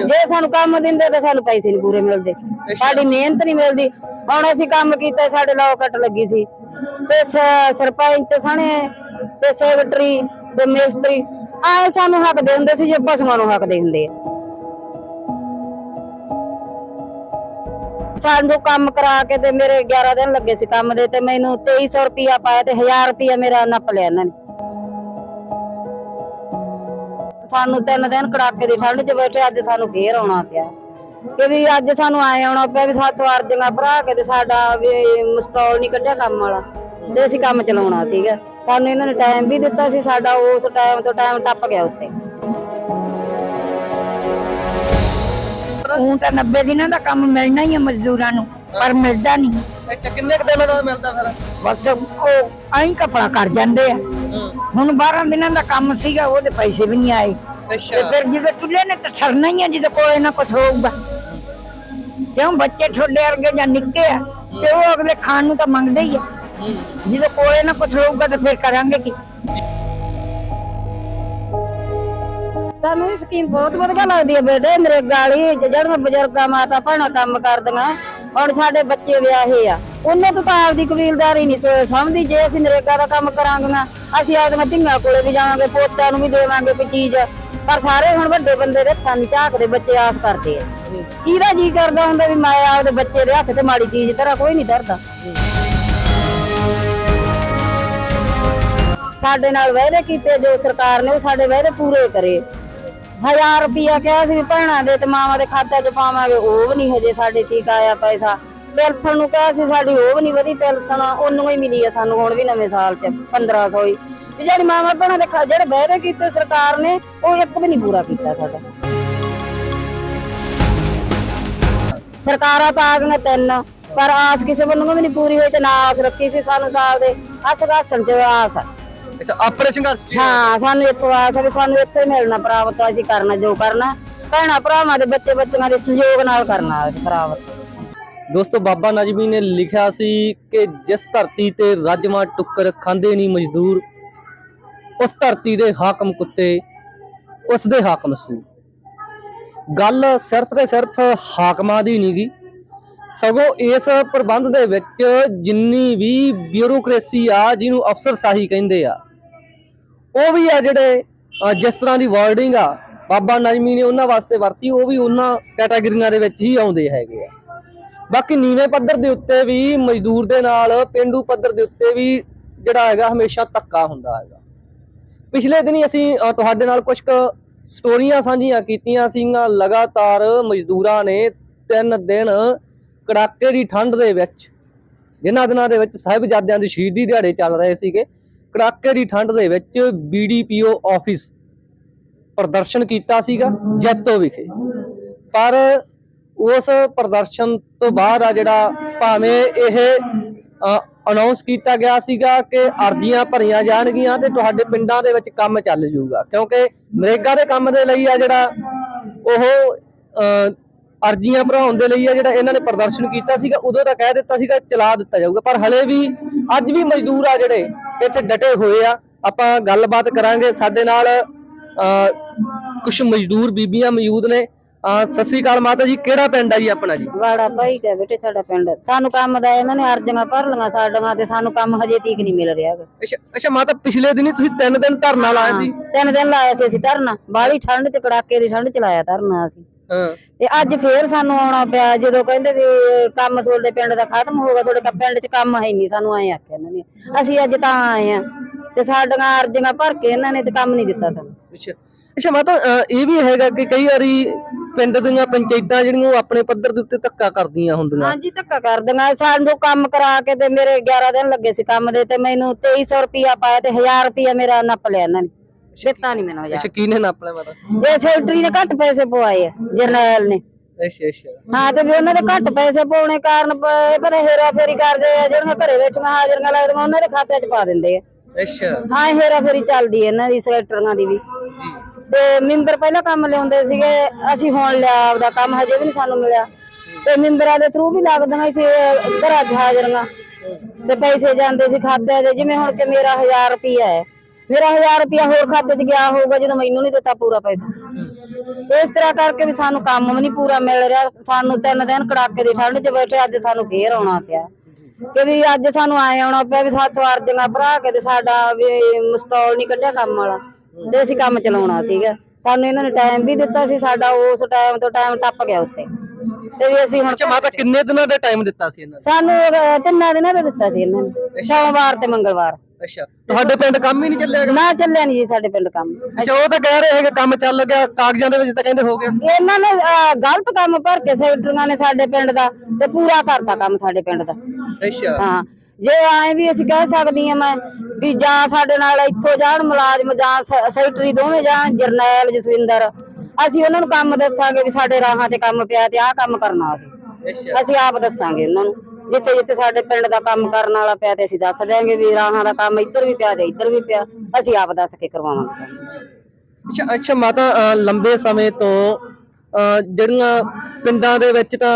ਜੇ ਸਾਨੂੰ ਕੰਮ ਦਿੰਦੇ ਤਾਂ ਸਾਨੂੰ ਪੈਸੇ ਨਹੀਂ ਪੂਰੇ ਮਿਲਦੇ। ਸਾਡੀ ਮਿਹਨਤ ਨਹੀਂ ਮਿਲਦੀ। ਹੁਣ ਅਸੀਂ ਕੰਮ ਕੀਤਾ ਸਾਡੇ ਲਾਓ ਕੱਟ ਲੱਗੀ ਸੀ। ਤੇ ਸਰਪੰਚ ਸਣੇ ਤੇ ਸੈਕਟਰੀ ਤੇ ਮਿਸਤਰੀ ਆਏ ਸਾਨੂੰ ਹੱਕ ਦੇ ਹੁੰਦੇ ਸੀ ਜੋ ਪਸ਼ੂਆਂ ਨੂੰ ਹੱਕ ਦੇ ਹੁੰਦੇ ਆ। ਸਾਨੂੰ ਕੰਮ ਕਰਾ ਕੇ ਤੇ ਮੇਰੇ 11 ਦਿਨ ਲੱਗੇ ਸੀ ਕੰਮ ਦੇ ਤੇ ਮੈਨੂੰ 2300 ਰੁਪਿਆ ਪਾਇਆ ਤੇ 1000 ਰੁਪਿਆ ਮੇਰਾ ਨੱਪ ਲਿਆ ਇਹਨਾਂ ਨੇ। ਸਾਨੂੰ ਤਿੰਨ ਦਿਨ ਕੜਾਕੇ ਦੀ ਠੰਡ 'ਚ ਬੈਠੇ ਅੱਜ ਸਾਨੂੰ ਫੇਰ ਆਉਣਾ ਪਿਆ। ਕਿ ਵੀ ਅੱਜ ਸਾਨੂੰ ਆਏ ਆਉਣਾ ਪਿਆ ਵੀ ਸਾਥੋਂ ਅਰਜ਼ੀਆਂ ਭਰਾ ਕੇ ਤੇ ਸਾਡਾ ਵੀ ਮਸਟਾਲ ਨਹੀਂ ਕੱਢਿਆ ਕੰਮ ਵਾਲਾ। ਤੇ ਅਸੀਂ ਕੰਮ ਚਲਾਉਣਾ ਸੀਗਾ। ਸਾਨੂੰ ਇਹਨਾਂ ਨੇ ਟਾਈਮ ਵੀ ਦਿੱਤਾ ਸੀ ਸਾਡਾ ਉਸ ਟਾਈਮ ਤੋਂ ਟਾਈਮ ਟੱਪ ਗਿਆ ਉੱਤੇ। ਹੁਣ ਤਾਂ 90 ਦਿਨਾਂ ਦਾ ਕੰਮ ਮਿਲਣਾ ਹੀ ਹੈ ਮਜ਼ਦੂਰਾਂ ਨੂੰ ਪਰ ਮਿਲਦਾ ਨਹੀਂ। ਅੱਛਾ ਕਿੰਨੇ ਕੁ ਦਿਨਾਂ ਦਾ ਮਿਲਦਾ ਫਿਰ? ਬਸ ਉਹ ਐਂ ਕਪੜਾ ਕਰ ਜਾਂਦੇ ਆ। ਹੁਣ 12 ਦਿਨਾਂ ਦਾ ਕੰਮ ਸੀਗਾ ਉਹਦੇ ਪੈਸੇ ਵੀ ਨਹੀਂ ਆਏ। ਤੇ ਅੱਛਾ ਫਿਰ ਜਦੋਂ ਚੁੱਲ੍ਹੇ ਨੇ ਤਾਂ ਛੜਨਾ ਹੀ ਆ ਜਦੋਂ ਕੋਲੇ ਨਾ ਕੁਛ ਹੋਊਗਾ। ਕਿਉਂ? ਬੱਚੇ ਛੋਡੇ ਵਰਗੇ ਜਾਂ ਨਿੱਕੇ ਆ ਤੇ ਉਹ ਅਗਲੇ ਖਾਣ ਨੂੰ ਤਾਂ ਮੰਗਦੇ ਹੀ ਆ। ਹੂੰ ਜਦੋਂ ਕੋਲੇ ਨਾ ਕੁਛ ਹੋਊਗਾ ਤਾਂ ਫਿਰ ਕਰਾਂਗੇ ਕੀ? ਸਾਨੂੰ ਇਹ ਸਕੀਮ ਬਹੁਤ ਵਧੀਆ ਲੱਗਦੀ ਹੈ ਬੇਟੇ ਨਰੇਗਾ ਵਾਲੀ ਜਿਹੜੀਆਂ ਬਜ਼ੁਰਗਾਂ ਮਾਤਾ ਭੈਣਾਂ ਕੰਮ ਕਰਦੀਆਂ। ਹੁਣ ਸਾਡੇ ਬੱਚੇ ਵਿਆਹੇ ਆ। ਉਹਨੇ ਤੋਂ ਤਾਂ ਆਪਦੀ ਕਬੀਲਦਾਰੀ ਨਹੀਂ ਸਮਝਦੀ, ਜੇ ਅਸੀਂ ਨਰੇਗਾ ਦਾ ਕੰਮ ਕਰਾਂਗੀਆਂ, ਅਸੀਂ ਆਪਦੀਆਂ ਧੀਆਂ ਕੋਲੇ ਵੀ ਜਾਵਾਂਗੇ, ਪੋਤਿਆਂ ਨੂੰ ਵੀ ਦੇਵਾਂਗੇ ਕੋਈ ਚੀਜ਼। ਪਰ ਸਾਰੇ ਹੁਣ ਵੱਡੇ ਬੰਦੇ ਦੇ ਹੱਥਾਂ ਨਹੀਂ ਝਾਕਦੇ ਬੱਚੇ ਆਸ ਕਰਦੇ ਆ। ਕਿਹਦਾ ਜੀ ਕਰਦਾ ਹੁੰਦਾ ਵੀ ਮੈਂ ਆਪਦੇ ਬੱਚੇ ਦੇ ਹੱਥ ਤੇ ਮਾੜੀ ਚੀਜ਼ ਧਰਾਂ ਕੋਈ ਨਹੀਂ ਧਰਦਾ। ਸਾਡੇ ਨਾਲ ਵਾਅਦੇ ਕੀਤੇ, ਜੋ ਸਰਕਾਰ ਨੇ ਉਹ ਸਾਡੇ ਵਾਅਦੇ ਪੂਰੇ ਕਰੇ। ਹਜ਼ਾਰ ਰੁਪਿਆ ਕਿਹਾ ਸੀ ਭੈਣਾਂ ਦੇ ਤੇ ਮਾਵਾਂ ਦੇ ਖਾਤੇ 'ਚ ਪਾਵਾਂਗੇ, ਉਹ ਵੀ ਨਹੀਂ ਹਜੇ ਸਾਡੇ ਠੀਕ ਆਇਆ ਪੈਸਾ। ਪੈਨਸ਼ਨ ਨੂੰ ਕਿਹਾ ਸੀ ਸਾਡੀ ਉਹ ਵੀ ਨਹੀਂ ਵਧੀ ਪੈਨਸ਼ਨ ਉਹਨੂੰ ਹੀ ਮਿਲੀ ਆ ਸਾਨੂੰ ਹੁਣ ਵੀ ਨਵੇਂ ਸਾਲ 'ਚ 1500 ਹੀ। ਵੀ ਜਿਹੜੀ ਮਾਵਾਂ ਭੈਣਾਂ ਦੇ ਖਾ- ਜਿਹੜੇ ਵਾਅਦੇ ਕੀਤੇ ਸਰਕਾਰ ਨੇ ਉਹ ਇੱਕ ਵੀ ਨਹੀਂ ਪੂਰਾ ਕੀਤਾ ਸਾਡਾ। ਸਰਕਾਰਾਂ ਤਾਂ ਆ ਗਈਆਂ ਤਿੰਨ ਪਰ ਆਸ ਕਿਸੇ ਵੱਲੋਂ ਵੀ ਨਹੀਂ ਪੂਰੀ ਹੋਈ ਤੇ ਨਾ ਆਸ ਰੱਖੀ ਸੀ ਸਾਨੂੰ ਸਾਲ ਦੇ। ਹੱਸ ਘਾਸਣ ਚ ਆਸ ਆ। ਅੱਛਾ ਆਪਣੇ ਸੰਘਰਸ਼ ਚ ਹਾਂ ਸਾਨੂੰ ਇੱਥੋਂ ਆਸ ਆ ਵੀ ਸਾਨੂੰ ਇੱਥੇ ਮਿਲਣਾ ਪ੍ਰਾਪਤ ਅਸੀਂ ਕਰਨਾ ਜੋ ਕਰਨਾ। ਭੈਣਾਂ ਭਰਾਵਾਂ ਦੇ ਬੱਚੇ ਬੱਚਿਆਂ ਦੇ ਸਹਿਯੋਗ ਨਾਲ ਕਰਨਾ ਪ੍ਰਾਪਤ ਦੋਸਤੋ, ਬਾਬਾ ਨਜਮੀ ਨੇ ਲਿਖਿਆ ਸੀ ਕਿ ਜਿਸ ਧਰਤੀ ਤੇ ਰਾਜਮਾ ਟੁੱਕਰ ਖਾਂਦੇ ਨਹੀਂ ਮਜ਼ਦੂਰ, ਉਸ ਧਰਤੀ ਦੇ ਹਾਕਮ ਕੁੱਤੇ, ਉਸ ਦੇ ਹਾਕਮ ਸੂ। ਗੱਲ ਸਿਰਫ ਤੇ ਸਿਰਫ ਹਾਕਮਾਂ ਦੀ ਨਹੀਂਗੀ ਸਗੋਂ ਇਸ ਪ੍ਰਬੰਧ ਦੇ ਵਿੱਚ ਜਿੰਨੀ ਵੀ ਬਿਊਰੋਕ੍ਰੇਸੀ ਆ, ਜਿਹਨੂੰ ਅਫਸਰਸ਼ਾਹੀ ਕਹਿੰਦੇ ਆ, ਉਹ ਵੀ ਆ ਜਿਹੜੇ ਜਿਸ ਤਰ੍ਹਾਂ ਦੀ ਵਰਡਿੰਗ ਆ, ਬਾਬਾ ਨਜਮੀ ਨੇ ਉਹਨਾਂ ਵਾਸਤੇ ਵਰਤੀ, ਉਹ ਵੀ ਉਹਨਾਂ ਕੈਟਾਗਰੀਆਂ ਦੇ ਵਿੱਚ ਹੀ ਆਉਂਦੇ ਹੈਗੇ ਆ। ਬਾਕੀ ਨੀਵੇਂ ਪੱਧਰ ਦੇ ਉੱਤੇ ਵੀ, ਮਜ਼ਦੂਰ ਦੇ ਨਾਲ, ਪਿੰਡੂ ਪੱਧਰ ਦੇ ਉੱਤੇ ਵੀ ਜਿਹੜਾ ਹੈਗਾ, ਹਮੇਸ਼ਾ ਧੱਕਾ ਹੁੰਦਾ ਹੈਗਾ। ਪਿਛਲੇ ਦਿਨੀ ਅਸੀਂ ਤੁਹਾਡੇ ਨਾਲ ਕੁਝ ਕੁ ਸਟੋਰੀਆਂ ਸਾਂਝੀਆਂ ਕੀਤੀਆਂ ਸੀਗੀਆਂ। ਲਗਾਤਾਰ ਮਜ਼ਦੂਰਾਂ ਨੇ ਤਿੰਨ ਦਿਨ ਕੜਾਕੇ ਦੀ ਠੰਡ ਦੇ ਵਿੱਚ, ਜਿਨ੍ਹਾਂ ਦਿਨਾਂ ਦੇ ਵਿੱਚ ਸਾਹਿਬਜ਼ਾਦਿਆਂ ਦੀ ਸ਼ਹੀਦੀ ਦਿਹਾੜੇ ਚੱਲ ਰਹੇ ਸੀਗੇ, ਕੜਾਕੇ ਦੀ ਠੰਡ ਦੇ ਵਿੱਚ ਬੀਡੀਪੀਓ ਆਫਿਸ ਪ੍ਰਦਰਸ਼ਨ ਕੀਤਾ ਸੀਗਾ ਜੈਤੋ ਵਿਖੇ। ਪਰ ਉਸ ਪ੍ਰਦਰਸ਼ਨ ਤੋਂ ਬਾਅਦ ਆ ਜਿਹੜਾ ਭਾਵੇਂ ਇਹ ਅਨਾਉਂਸ ਕੀਤਾ ਗਿਆ ਸੀਗਾ ਕਿ ਅਰਜ਼ੀਆਂ ਭਰੀਆਂ ਜਾਣਗੀਆਂ ਤੇ ਤੁਹਾਡੇ ਪਿੰਡਾਂ ਦੇ ਵਿੱਚ ਕੰਮ ਚੱਲ ਜਾਊਗਾ। ਕਿਉਂਕਿ ਮਰੇਗਾ ਦੇ ਕੰਮ ਦੇ ਲਈ ਆ ਜਿਹੜਾ ਉਹ ਅਰਜ਼ੀਆਂ ਭਰਾਉਣ ਦੇ ਲਈ ਆ ਜਿਹੜਾ ਇਹਨਾਂ ਨੇ ਪ੍ਰਦਰਸ਼ਨ ਕੀਤਾ ਸੀਗਾ, ਉਦੋਂ ਤਾਂ ਕਹਿ ਦਿੱਤਾ ਸੀਗਾ ਚਲਾ ਦਿੱਤਾ ਜਾਊਗਾ। ਪਰ ਹਲੇ ਵੀ, ਅੱਜ ਵੀ ਮਜ਼ਦੂਰ ਆ ਜਿਹੜੇ ਇੱਥੇ ਡਟੇ ਹੋਏ ਆ। ਆਪਾਂ ਗੱਲਬਾਤ ਕਰਾਂਗੇ। ਸਾਡੇ ਨਾਲ ਕੁਝ ਮਜ਼ਦੂਰ ਬੀਬੀਆਂ ਮੌਜੂਦ ਨੇ। ਅਹ ਸਤਿ ਸ੍ਰੀ ਅਕਾਲ ਮਾਤਾ ਜੀ ਕਿਹੜਾ ਪਿੰਡ ਆ ਜੀ ਆਪਣਾ ਜੀ? ਵਾੜਾ ਭਾਈ ਕਾ ਬੇਟੇ ਸਾਡਾ ਪਿੰਡ। ਸਾਨੂੰ ਕੰਮ ਦਾ ਇਹਨਾਂ ਨੇ ਅਰਜ਼ੀਆਂ ਭਰ ਲਈਆਂ ਸਾਡੀਆਂ ਤੇ ਸਾਨੂੰ ਕੰਮ ਹਜੇ ਤੀਕ ਨਹੀਂ ਮਿਲ ਰਿਹਾ ਗਾ। ਅੱਛਾ ਅੱਛਾ ਮਾਤਾ ਪਿਛਲੇ ਦਿਨੀ ਤੁਸੀਂ ਤਿੰਨ ਦਿਨ ਧਰਨਾ ਲਾਇਆ ਸੀ। ਤਿੰਨ ਦਿਨ ਲਾਇਆ ਸੀ ਅਸੀਂ ਧਰਨਾ। ਬਾਹਲੀ ਠੰਡ ਚ ਕੜਾਕੇ ਦੀ ਠੰਡ ਚ ਲਾਇਆ ਧਰਨਾ ਅਸੀਂ। ਹਾਂ। ਤੇ ਅੱਜ ਫੇਰ ਸਾਨੂੰ ਆਉਣਾ ਪਿਆ ਜਦੋਂ ਕਹਿੰਦੇ ਵੀ ਕੰਮ ਤੁਹਾਡੇ ਪਿੰਡ ਦਾ ਖਤਮ ਹੋ ਗਿਆ ਤੁਹਾਡੇ ਕ- ਪਿੰਡ 'ਚ ਕੰਮ ਹੈ ਨਹੀਂ ਸਾਨੂੰ ਐਂ ਆਖਿਆ ਇਹਨਾਂ ਨੇ। ਅਸੀਂ ਅੱਜ ਤਾਂ ਆਏ ਆ ਤੇ ਸਾਡੀਆਂ ਅਰਜ਼ੀਆਂ ਭਰ ਕੇ ਇਹਨਾਂ ਨੇ ਤੇ ਕੰਮ ਨਹੀਂ ਦਿੱਤਾ ਸਾਨੂੰ। ਅੱਛਾ ਅੱਛਾ ਮਾਤਾ ਇਹ ਵੀ ਹੈਗਾ ਕਿ ਕਈ ਵਾਰੀ ਪਿੰਡ ਦੀਆਂ ਪੰਚਾਇਤਾਂ ਜਿਹੜੀਆਂ ਉਹ ਆਪਣੇ ਪੱਧਰ ਦੇ ਉੱਤੇ ਧੱਕਾ ਕਰਦੀਆਂ ਹੁੰਦੀਆਂ। ਹਾਂਜੀ ਧੱਕਾ ਕਰਦੀਆਂ। ਸਾਨੂੰ ਕੰਮ ਕਰਾ ਕੇ ਤੇ ਮੇਰੇ 11 ਦਿਨ ਲੱਗੇ ਸੀ ਕੰਮ ਦੇ ਤੇ ਮੈਨੂੰ 2300 ਰੁਪਿਆ ਪਾਇਆ ਤੇ 1000 ਰੁਪਿਆ ਮੇਰਾ ਨੱਪ ਲਿਆ ਇਹਨਾਂ ਨੇ। ਦਿੱਤਾ ਨਹੀਂ ਮੈਨੂੰ ਅੱਛਾ ਹਜ਼ਾਰ ਕਿਹਨੇ ਨਾਪ ਲਿਆ ਮਾਤਾ? ਇਹ ਸੈਕਟਰੀ ਨੇ ਘੱਟ ਪੈਸੇ ਪਵਾਏ ਆ ਜਰਨੈਲ ਨੇ। ਅੱਛਾ ਅੱਛਾ। ਹਾਂ ਤੇ ਵੀ ਉਹਨਾਂ ਦੇ ਘੱਟ ਪੈਸੇ ਪਾਉਣੇ ਕਾਰਨ ਪ- ਇਹ ਹੇਰਾ ਫੇਰੀ ਕਰਦੇ ਆ ਜਿਹੜੀਆਂ ਘਰੇ ਬੈਠੀਆਂ ਹਾਜ਼ਰੀਆਂ ਲੱਗਦੀਆਂ ਉਹਨਾਂ ਦੇ ਖਾਤੇ 'ਚ ਪਾ ਦਿੰਦੇ ਆ। ਅੱਛਾ। ਹਾਂ ਹੇਰਾ ਫੇਰੀ ਚੱਲਦੀ ਹੈ ਇਹਨਾਂ ਦੀ ਸੈਕਟਰੀਆਂ ਦੀ ਵੀ। ਜੀ। ਤੇ ਮੈਂਬਰ ਪਹਿਲਾਂ ਕੰਮ ਲਿਆਉਂਦੇ ਸੀਗੇ, ਅਸੀਂ ਹੁਣ ਲਿਆ ਆਪਦਾ ਕੰਮ ਹਜੇ ਵੀ ਨਹੀਂ ਸਾਨੂੰ ਮਿਲਿਆ। ਤੇ ਮੈਂਬਰਾਂ ਦੇ ਥਰੂ ਵੀ ਲੱਗਦੀਆਂ ਸੀ ਘਰਾਂ 'ਚ ਹਾਜ਼ਰੀਆਂ। ਤੇ ਪੈਸੇ ਜਾਂਦੇ ਸੀ ਖਾਤੇ 'ਚ ਜਿਵੇਂ ਹੁਣ ਕਿ ਮੇਰਾ 1000 ਰੁਪਿਆ ਹੈ। ਮੇਰਾ 1000 ਰੁਪਿਆ ਹੋਰ ਖਾਤੇ 'ਚ ਗਿਆ ਹੋਊਗਾ, ਜਦੋਂ ਮੈਨੂੰ ਨਹੀਂ ਦਿੱਤਾ ਪੂਰਾ ਪੈਸਾ। ਇਸ ਤਰ੍ਹਾਂ ਕਰਕੇ ਵੀ ਸਾਨੂੰ ਕੰਮ ਵੀ ਨਹੀਂ ਪੂਰਾ ਮਿਲ ਰਿਹਾ। ਸਾਨੂੰ ਤਿੰਨ ਦਿਨ ਕੜਾਕੇ ਦੀ ਠੰਡ 'ਚ ਬੈਠੇ, ਅੱਜ ਸਾਨੂੰ ਫੇਰ ਆਉਣਾ ਪਿਆ। ਕਿ ਵੀ ਅੱਜ ਸਾਨੂੰ ਆਏ ਆਉਣਾ ਪਿਆ ਵੀ ਸੱਤ ਵਾਰ ਜੰਗਾ ਭਰਾ ਕੇ ਤੇ ਸਾਡਾ ਵੀ ਮਸਤੌਲ ਨਹੀਂ ਕੱਢਿਆ ਕੰਮ ਵਾਲਾ। ਤੇ ਅਸੀਂ ਕੰਮ ਚਲਾਉਣਾ ਸੀਗਾ। ਸਾਨੂੰ ਇਹਨਾਂ ਨੇ ਟਾਈਮ ਵੀ ਦਿੱਤਾ ਸੀ ਸਾਡਾ ਉਸ ਟਾਈਮ ਤੋਂ ਟਾਈਮ ਟੱਪ ਗਿਆ ਉੱਤੇ। ਤੇ ਵੀ ਅਸੀਂ ਹੁਣ ਅੱਛਾ ਮਾਤਾ ਕਿੰਨੇ ਦਿਨਾਂ ਦਾ ਟਾਈਮ ਦਿੱਤਾ ਸੀ ਇਹਨਾਂ ਨੇ? ਸਾਨੂੰ ਅਹ, ਤਿੰਨਾਂ ਦਿਨਾਂ ਦਾ ਦਿੱਤਾ ਸੀ ਇਹਨਾਂ ਨੇ ਸੋਮਵਾਰ ਤੇ ਮੰਗਲਵਾਰ। ਅੱਛਾ ਤੁਹਾਡੇ ਪਿੰਡ ਕੰਮ ਹੀ ਨਹੀਂ ਚੱਲਿਆ ਹੈਗਾ? ਨਾ ਚੱਲਿਆ ਨਹੀਂ ਜੀ ਸਾਡੇ ਪਿੰਡ ਕੰਮ। ਅੱਛਾ ਉਹ ਤਾਂ ਕਹਿ ਰਹੇ ਹੈਗੇ ਕੰਮ ਚੱਲ ਗਿਆ ਕਾਗਜ਼ਾਂ ਦੇ ਵਿੱਚ ਤਾਂ ਕਹਿੰਦੇ ਹੋ ਗਿਆ ਇਹਨਾਂ ਨੇ ਅਹ, ਗਲਤ ਕੰਮ ਭਰ ਕੇ ਸੈਕਟਰੀਆਂ ਨੇ ਸਾਡੇ ਪਿੰਡ ਦਾ ਤੇ ਪੂਰਾ ਕਰਤਾ ਕੰਮ ਸਾਡੇ ਪਿੰਡ ਦਾ। ਅੱਛਾ। ਹਾਂ ਜੇ ਐ ਵੀ ਅਸੀਂ ਕਹਿ ਸਕਦੀ ਆ ਮੈਂ ਵੀ ਜਾਂ ਸਾਡੇ ਨਾਲ ਇੱਥੋਂ ਜਾਣ ਮੁਲਾਜ਼ਮ ਜਾਂ ਸੈਕਟਰੀ ਦੋਵੇਂ ਜਾਣ ਜਰਨੈਲ ਜਸਵਿੰਦਰ। ਅਸੀਂ ਉਹਨਾਂ ਨੂੰ ਕੰਮ ਦੱਸਾਂਗੇ ਵੀ ਸਾਡੇ ਰਾਹਾਂ ਤੇ ਕੰਮ ਪਿਆ ਤੇ ਆਹ ਕੰਮ ਕਰਨਾ ਅਸੀਂ। ਅਸੀਂ ਆਪ ਦੱਸਾਂਗੇ ਉਹਨਾਂ ਨੂੰ। ਜਿੱਥੇ ਜਿੱਥੇ ਸਾਡੇ ਪਿੰਡ ਦਾ ਕੰਮ ਕਰਨ ਵਾਲਾ ਪਿਆ ਤੇ ਅਸੀਂ ਦੱਸ ਦਿਆਂਗੇ ਵੀ ਰਾਹਾਂ ਦਾ ਕੰਮ ਇੱਧਰ ਵੀ ਪਿਆ ਤੇ ਇੱਧਰ ਵੀ ਪਿਆ। ਅਸੀਂ ਆਪ ਦੱਸ ਕੇ ਕਰਵਾਵਾਂਗੇ। ਅੱਛਾ ਅੱਛਾ ਮਾਤਾ ਲੰਬੇ ਸਮੇਂ ਤੋਂ ਜਿਹੜੀਆਂ ਪਿੰਡਾਂ ਦੇ ਵਿੱਚ ਤਾਂ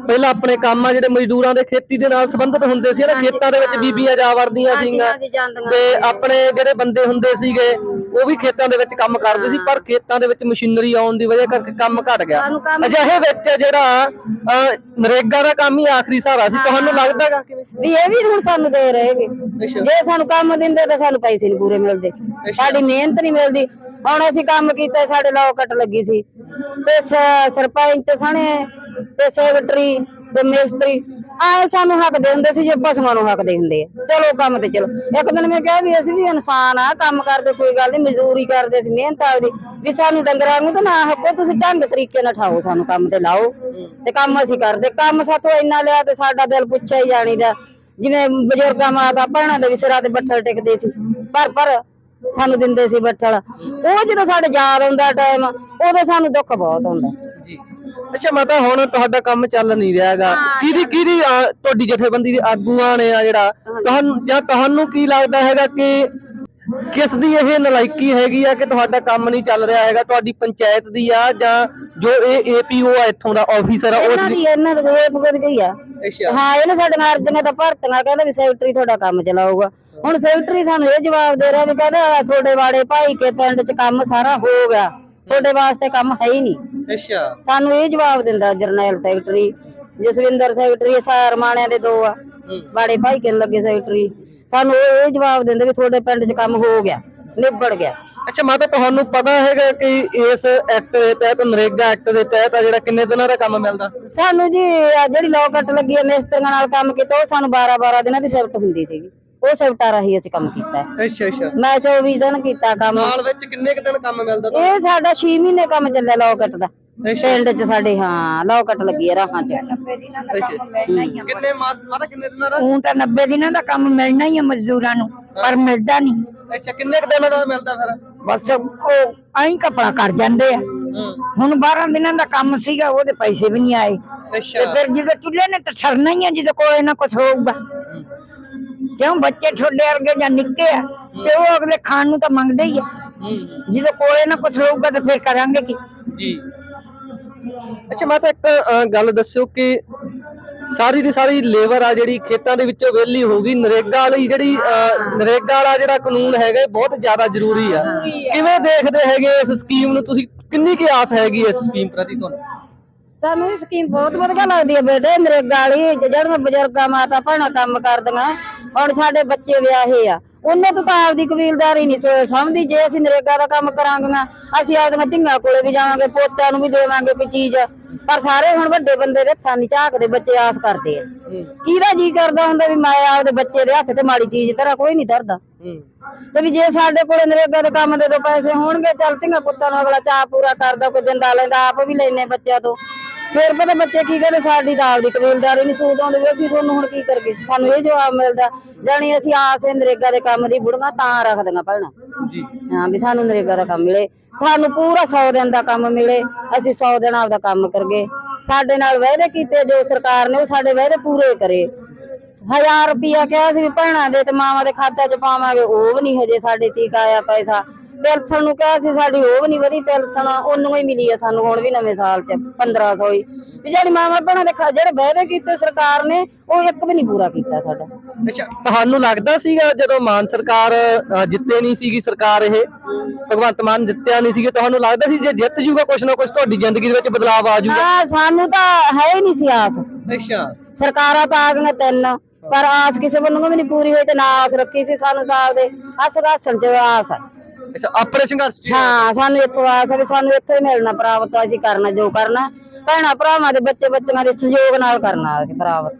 ਪਹਿਲਾਂ ਆਪਣੇ ਕੰਮ ਆ ਜਿਹੜੇ ਮਜ਼ਦੂਰਾਂ ਦੇ ਖੇਤੀ ਦੇ ਨਾਲ ਸੰਬੰਧਿਤ ਹੁੰਦੇ ਸੀ ਨਾ ਖੇਤਾਂ ਦੇ ਵਿੱਚ ਬੀਬੀਆਂ ਜਾ ਵੜਦੀਆਂ ਸੀਗੀਆਂ ਤੇ ਆਪਣੇ ਜਿਹੜੇ ਬੰਦੇ ਹੁੰਦੇ ਸੀਗੇ ਉਹ ਵੀ ਖੇਤਾਂ ਦੇ ਵਿੱਚ ਕੰਮ ਕਰਦੇ ਸੀ ਪਰ ਖੇਤਾਂ ਦੇ ਵਿੱਚ ਮਸ਼ੀਨਰੀ ਆਉਣ ਦੀ ਵਜ੍ਹਾ ਕਰਕੇ ਕੰਮ ਘਟ ਗਿਆ। ਅਜਿਹੇ ਵਿੱਚ ਜਿਹੜਾ ਨਰੇਗਾ ਦਾ ਕੰਮ ਹੀ ਆਖਰੀ ਸਹਾਰਾ ਸੀ ਤੁਹਾਨੂੰ ਲੱਗਦਾ ਹੈਗਾ? ਕਿਵੇਂ ਵੀ ਇਹ ਵੀ ਹੁਣ ਸਾਨੂੰ ਦੇ ਰਹੇਗੇ ਜੇ ਸਾਨੂੰ ਕੰਮ ਦਿੰਦੇ ਤਾਂ ਸਾਨੂੰ ਪੈਸੇ ਨਹੀਂ ਪੂਰੇ ਮਿਲਦੇ। ਸਾਡੀ ਮਿਹਨਤ ਨਹੀਂ ਮਿਲਦੀ। ਹੁਣ ਅਸੀਂ ਕੰਮ ਕੀਤਾ ਸਾਡੇ ਲੋਕਟ ਲੱਗੀ ਸੀ। ਤੇ ਸਰਪੰਚ ਸਣੇ ਤੇ ਸੈਕਟਰੀ ਤੇ ਮਿਸਤਰੀ, ਆਏ ਸਾਨੂੰ ਹੱਕ ਦੇ ਹੁੰਦੇ ਸੀ ਜੇ ਪਸ਼ੂਆਂ ਨੂੰ ਹੱਕ ਦੇ ਹੁੰਦੇ ਆ। ਚਲੋ ਕੰਮ ਤੇ ਚਲੋ। ਇੱਕ ਦਿਨ ਮੈਂ ਕਿਹਾ ਵੀ ਅਸੀਂ ਵੀ ਇਨਸਾਨ ਆ, ਕੰਮ ਕਰਦੇ ਕੋਈ ਗੱਲ ਨਹੀਂ, ਮਜ਼ਦੂਰੀ ਕਰਦੇ ਸੀ ਮਿਹਨਤ ਆਪਦੀ। ਵੀ ਸਾਨੂੰ ਡੰਗਰਾਂ ਨੂੰ ਤਾਂ ਨਾ ਹੱਕੋ, ਤੁਸੀਂ ਢੰਗ ਤਰੀਕੇ ਨਾਲ ਠਾਓ ਸਾਨੂੰ ਕੰਮ ਤੇ ਲਾਓ। ਤੇ ਕੰਮ ਅਸੀਂ ਕਰਦੇ। ਕੰਮ ਸਾਥੋਂ ਇੰਨਾ ਲਿਆ ਤੇ ਸਾਡਾ ਦਿਲ ਪੁੱਛਿਆ ਹੀ ਜਾਣੀ ਦਾ। ਜਿਵੇਂ ਬਜ਼ੁਰਗਾਂ ਮਾਤਾ ਭੈਣਾਂ ਦੇ ਵੀ ਸਿਰਾਂ ਤੇ ਬੱਠਲ ਟਿਕਦੇ ਸੀ। ਪਰ ਪਰ ਸਾਨੂੰ ਦਿੰਦੇ ਸੀ ਬੱਠਲ। ਉਹ ਜਦੋਂ ਸਾਡੇ ਯਾਦ ਆਉਂਦਾ ਟਾਈਮ ਉਦੋਂ ਸਾਨੂੰ ਦੁੱਖ ਬਹੁਤ ਹੁੰਦਾ। ਅੱਛਾ ਮਾਤਾ ਹੁਣ ਤੁਹਾਡਾ ਕੰਮ ਚੱਲ ਨਹੀਂ ਰਿਹਾ ਹੈਗਾ ਕਿਹਦੀ ਕਿਹਦੀ ਅਹ, ਤੁਹਾਡੀ ਜਥੇਬੰਦੀ ਦੇ ਆਗੂਆਂ ਨੇ ਆ ਜਿਹੜਾ ਤੁਹਾਨੂੰ ਜਾਂ ਤੁਹਾਨੂੰ ਕੀ ਲੱਗਦਾ ਹੈਗਾ ਕਿ ਕਿਸ ਦੀ ਇਹ ਨਲਾਇਕੀ ਹੈਗੀ ਆ ਕਿ ਤੁਹਾਡਾ ਕੰਮ ਨਹੀਂ ਚੱਲ ਰਿਹਾ ਹੈਗਾ ਤੁਹਾਡੀ ਪੰਚਾਇਤ ਦੀ ਆ ਜਾਂ ਜੋ ਇਹ ਏਪੀਓ ਆ ਇੱਥੋਂ ਦਾ ਆਫੀਸਰ ਆ ਉਸ ਇਹਨਾਂ ਦੀ ਦੀ ਇਹਨਾਂ ਦੀ ਇਹ ਭੁਗਤ ਗਈ ਆ। ਅੱਛਾ। ਹਾਂ ਇਹਨੇ ਸਾਡੇ ਅਰਜ਼ੀਆਂ ਤਾਂ ਭਰਤੀਆਂ ਕਹਿੰਦਾ ਵੀ ਸੈਕਟਰੀ ਤੁਹਾਡਾ ਕੰਮ ਚਲਾਊਗਾ। ਹੁਣ ਸੈਕਟਰੀ ਸਾਨੂੰ ਇਹ ਜਵਾਬ ਦੇ ਰਿਹਾ ਵੀ ਕਹਿੰਦਾ ਤੁਹਾਡੇ ਵਾੜੇ ਭਾਈ ਕੇ ਪਿੰਡ 'ਚ ਕੰਮ ਸਾਰਾ ਹੋ ਗਿਆ। ਤੁਹਾਡੇ ਵਾਸਤੇ ਕੰਮ ਹੈ ਹੀ ਨਹੀਂ। ਅੱਛਾ। ਸਾਨੂੰ ਇਹ ਜਵਾਬ ਦਿੰਦਾ ਜਰਨੈਲ ਸੈਕਟਰੀ ਜਸਵਿੰਦਰ ਸੈਕਟਰੀ ਸਾਰਮਾਣਿਆਂ ਦੇ ਦੋ ਆ। ਬਾੜੇ ਭਾਈ ਕਿਨ ਲੱਗੇ ਸੈਕਟਰੀ ਸਾਨੂੰ ਇਹ ਜਵਾਬ ਦਿੰਦੇ ਵੀ ਤੁਹਾਡੇ ਪਿੰਡ 'ਚ ਕੰਮ ਹੋ ਗਿਆ ਨਿਬੜ ਗਿਆ। ਅੱਛਾ ਮਾਤਾ ਤੁਹਾਨੂੰ ਪਤਾ ਹੈਗਾ ਕਿ ਇਸ ਐਕਟ ਦੇ ਤਹਿਤ ਨਰੇਗਾ ਐਕਟ ਦੇ ਤਹਿਤ ਆ ਜਿਹੜਾ ਕਿੰਨੇ ਦਿਨਾਂ ਦਾ ਕੰਮ ਮਿਲਦਾ? ਸਾਨੂੰ ਜੀ ਜਿਹੜੀ ਲੋਕਟ ਲੱਗੀ ਹੈ ਮਿਸਤਰੀਆਂ ਨਾਲ ਕੰਮ ਕੀਤਾ ਉਹ ਸਾਨੂੰ 12 12 ਦਿਨਾਂ ਦੀ ਸ਼ਿਫਟ ਹੁੰਦੀ ਸੀਗੀ। ਉਹ ਸ਼ਿਫਟਾਂ ਰਾਹੀਂ ਅਸੀਂ ਕੰਮ ਕੀਤਾ ਹੈ। ਅੱਛਾ ਅੱਛਾ। ਮੈਂ 24 ਦਿਨ ਕੀਤਾ ਕੰਮ। ਸਾਲ ਵਿੱਚ ਕਿੰਨੇ ਕੁ ਦਿਨ ਕੰਮ ਮਿਲਦਾ ਇਹ ਸਾਡਾ 6 ਮਹੀਨੇ ਕੰਮ ਚੱਲਿਆ ਲੋਕਟ ਦਾ। ਅੱਛਾ। ਪਿੰਡ 'ਚ ਸਾਡੇ ਹਾਂ ਲੋਕਟ ਲੱਗੀ ਹੈ ਰਾਹਾਂ 'ਚ। ਅੱਛਾ। ਕਿੰਨੇ ਮਾ- ਮਾਤਾ ਕਿੰਨੇ ਦਿਨਾਂ ਦਾ? ਹੁਣ ਤਾਂ 90 ਦਿਨਾਂ ਦਾ ਕੰਮ ਮਿਲਣਾ ਹੀ ਆ ਮਜ਼ਦੂਰਾਂ ਨੂੰ ਪਰ ਮਿਲਦਾ ਨਹੀਂ। ਅੱਛਾ ਕਿੰਨੇ ਕੁ ਦਿਨਾਂ ਦਾ ਮਿਲਦਾ ਫਿਰ? ਬਸ ਉਹ ਐਂ ਕਪੜਾ ਕਰ ਜਾਂਦੇ ਆ। ਹੂੰ। ਹੁਣ 12 ਦਿਨਾਂ ਦਾ ਕੰਮ ਸੀਗਾ ਉਹਦੇ ਪੈਸੇ ਵੀ ਨਹੀਂ ਆਏ। ਤੇ ਅੱਛਾ ਫਿਰ ਜਦੋਂ ਚੁੱਲ੍ਹੇ ਨੇ ਤਾਂ ਛੜਨਾ ਹੀ ਆ ਜਦੋਂ ਕੋਈ ਨਾ ਕੁਝ ਹੋਊਗਾ। ਕਿਉਂ ਬੱਚੇ ਛੋਡੇ ਵਰਗੇ ਜਾਂ ਨਿੱਕੇ ਆ ਤੇ ਉਹ ਅਗਲੇ ਖਾਣ ਨੂੰ ਤਾਂ ਮੰਗਦੇ ਹੀ ਆ। ਜਦੋਂ ਕੋਲੇ ਨਾ ਕੁਝ ਹੋਊਗਾ ਤਾਂ ਫਿਰ ਕਰਾਂਗੇ ਕੀ? ਜੀ। ਅੱਛਾ ਮਾਤਾ ਇੱਕ ਅਹ, ਗੱਲ ਦੱਸਿਓ ਕਿ ਸਾਰੀ ਦੀ ਸਾਰੀ ਲੇਬਰ ਆ ਜਿਹੜੀ ਖੇਤਾਂ ਦੇ ਵਿੱਚੋਂ ਵਿਹਲੀ ਹੋ ਗਈ ਨਰੇਗਾ ਵਾਲੀ ਜਿਹੜੀ ਨਰੇਗਾ ਵਾਲਾ ਜਿਹੜਾ ਕਾਨੂੰਨ ਹੈਗਾ ਇਹ ਬਹੁਤ ਜ਼ਿਆਦਾ ਜ਼ਰੂਰੀ ਆ। ਕਿਵੇਂ ਦੇਖਦੇ ਹੈਗੇ ਇਸ ਸਕੀਮ ਨੂੰ? ਤੁਸੀਂ ਕਿੰਨੀ ਕੀ ਆਸ ਹੈਗੀ ਇਸ ਸਕੀਮ ਪ੍ਰਤੀ ਤੁਹਾਨੂੰ? ਸਾਨੂੰ ਇਹ ਸਕੀਮ ਬਹੁਤ ਵਧੀਆ ਲੱਗਦੀ ਹੈ ਬੇਟੇ ਨਰੇਗਾ ਵਾਲੀ ਜਿਹੜੀਆਂ ਬਜ਼ੁਰਗਾਂ ਮਾਤਾ ਭੈਣਾਂ ਕੰਮ ਕਰਦੀਆਂ ਹੁਣ ਸਾਡੇ ਬੱਚੇ ਵਿਆਹੇ ਆ। ਉਹਨੇ ਤੋਂ ਤਾਂ ਆਪਦੀ ਕਬੀਲਦਾਰੀ ਨਹੀਂ ਸੋ- ਸਮਝਦੀ ਜੇ ਅਸੀਂ ਨਰੇਗਾ ਦਾ ਕੰਮ ਕਰਾਂਗੀਆਂ ਅਸੀਂ ਆਪਦੀਆਂ ਧੀਆਂ ਕੋਲੇ ਵੀ ਜਾਵਾਂਗੇ ਪੋਤਿਆਂ ਨੂੰ ਵੀ ਦੇਵਾਂਗੇ ਕੋਈ ਚੀਜ਼। ਪਰ ਸਾਰੇ ਹੁਣ ਵੱਡੇ ਬੰਦੇ ਦੇ ਹੱਥਾਂ ਨਹੀਂ ਝਾਕਦੇ ਬੱਚੇ ਆਸ ਕਰਦੇ ਆ। ਕਿਹਦਾ ਜੀ ਕਰਦਾ ਹੁੰਦਾ ਵੀ ਮੈਂ ਆਪਦੇ ਬੱਚੇ ਦੇ ਹੱਥ ਤੇ ਮਾੜੀ ਚੀਜ਼ ਧਰਾਂ ਕੋਈ ਨਹੀਂ ਧਰਦਾ। ਤੇ ਵੀ ਜੇ ਸਾਡੇ ਕੋਲੇ ਨਰੇਗਾ ਦੇ ਕੰਮ ਦੇ ਦੋ ਪੈਸੇ ਹੋਣਗੇ ਚੱਲ ਧੀਆਂ ਪੁੱਤਾਂ ਨੂੰ ਅਗਲਾ ਚਾਹ ਪੂਰਾ ਕਰਦਾ ਕੋਈ ਦਿੰਦਾ ਲੈਂਦਾ ਆਪ ਵੀ ਲੈਨੇ ਬੱਚਿਆਂ ਤੋਂ। ਫਿਰ ਪਤਾ ਬੱਚੇ ਕੀ ਕਹਿੰਦੇ ਸਾਡੀ ਤਾਂ ਆਪਦੀ ਕਬੀਲਦਾਰੀ ਨਹੀਂ ਸੂਤ ਆਉਂਦੀ ਵੀ ਅਸੀਂ ਤੁਹਾਨੂੰ ਹੁਣ ਕੀ ਕਰਗੇ ਸਾਨੂੰ ਇਹ ਜਵਾਬ ਮਿਲਦਾ ਜਾਣੀ ਅਸੀਂ ਆਸ ਹੈ ਨਰੇਗਾ ਦੇ ਕੰਮ ਦੀ ਬੁੜੀਆਂ ਤਾਂ ਰੱਖਦੀਆਂ ਭੈਣਾਂ। ਜੀ। ਹਾਂ ਵੀ ਸਾਨੂੰ ਨਰੇਗਾ ਦਾ ਕੰਮ ਮਿਲੇ ਸਾਨੂੰ ਪੂਰਾ 100 ਦਿਨ ਦਾ ਕੰਮ ਮਿਲੇ ਅਸੀਂ 100 ਦਿਨ ਆਪਦਾ ਕੰਮ ਕਰਗੇ ਸਾਡੇ ਨਾਲ ਵਾਅਦੇ ਕੀਤੇ ਜੋ ਸਰਕਾਰ ਨੇ ਉਹ ਸਾਡੇ ਵਾਅਦੇ ਪੂਰੇ ਕਰੇ। ਹਜ਼ਾਰ ਰੁਪਿਆ ਕਿਹਾ ਸੀ ਵੀ ਭੈਣਾਂ ਦੇ ਤੇ ਮਾਵਾਂ ਦੇ ਖਾਤੇ 'ਚ ਪਾਵਾਂਗੇ ਉਹ ਵੀ ਨਹੀਂ ਹਜੇ ਸਾਡੇ ਤੀਕ ਆਇਆ ਪੈਸਾ। ਪੈਨਸ਼ਨ ਨੂੰ ਕਿਹਾ ਸੀ ਸਾਡੀ ਉਹ ਵੀ ਨਹੀਂ ਵਧੀ ਪੈਨਸ਼ਨ ਉਹਨੂੰ ਹੀ ਮਿਲੀ ਆ ਸਾਨੂੰ ਹੁਣ ਵੀ ਨਵੇਂ ਸਾਲ ਚ 1500 ਹੀ। ਵੀ ਜਿਹੜੀ ਮਾਮਾ ਭੈਣਾਂ ਦੇ ਖ- ਜਿਹੜੇ ਵਾਅਦੇ ਕੀਤੇ ਸਰਕਾਰ ਨੇ ਉਹ ਇੱਕ ਵੀ ਨਹੀਂ ਪੂਰਾ ਕੀਤਾ ਸਾਡਾ। ਅੱਛਾ ਤੁਹਾਨੂੰ ਲੱਗਦਾ ਸੀਗਾ ਜਦੋਂ ਮਾਨ ਸਰਕਾਰ ਅ, ਜਿੱਤੇ ਨਹੀਂ ਸੀਗੀ ਸਰਕਾਰ ਇਹ ਭਗਵੰਤ ਮਾਨ ਜਿੱਤਿਆ ਨਹੀਂ ਸੀਗਾ ਤੁਹਾਨੂੰ ਲੱਗਦਾ ਸੀ ਜੇ ਜਿੱਤ ਜੂਗਾ ਕੁਛ ਨਾ ਕੁਛ ਤੁਹਾਡੀ ਜ਼ਿੰਦਗੀ ਦੇ ਵਿੱਚ ਬਦਲਾਅ ਆ ਜਾਊਗਾ ਹਾਂ ਸਾਨੂੰ ਤਾਂ ਹੈ ਹੀ ਨਹੀਂ ਸੀ ਆਸ। ਅੱਛਾ। ਸਰਕਾਰਾਂ ਤਾਂ ਆ ਗਈਆਂ ਤਿੰਨ ਪਰ ਆਸ ਕਿਸੇ ਵੱਲੋਂ ਵੀ ਨਹੀਂ ਪੂਰੀ ਹੋਈ ਤੇ ਨਾ ਆਸ ਰੱਖੀ ਸੀ ਸਾਨੂੰ ਤਾਂ ਆਪਦੇ ਅਸਗਾਸਣ ਚ ਆਸ ਹੈ ਅੱਛਾ, ਆਪਣੇ ਸੰਘਰਸ਼ ਚ ਹਾਂ ਸਾਨੂੰ ਇੱਥੋਂ ਆਸ ਹੈ ਵੀ ਸਾਨੂੰ ਇੱਥੋਂ ਹੀ ਮਿਲਣਾ ਪ੍ਰਾਪਤ ਅਸੀਂ ਕਰਨਾ, ਜੋ ਕਰਨਾ। ਭੈਣਾਂ, ਭਰਾਵਾਂ ਦੇ ਬੱਚੇ ਬੱਚਿਆਂ ਦੇ ਸਹਿਯੋਗ ਨਾਲ ਕਰਨਾ ਅਸੀਂ ਪ੍ਰਾਪਤ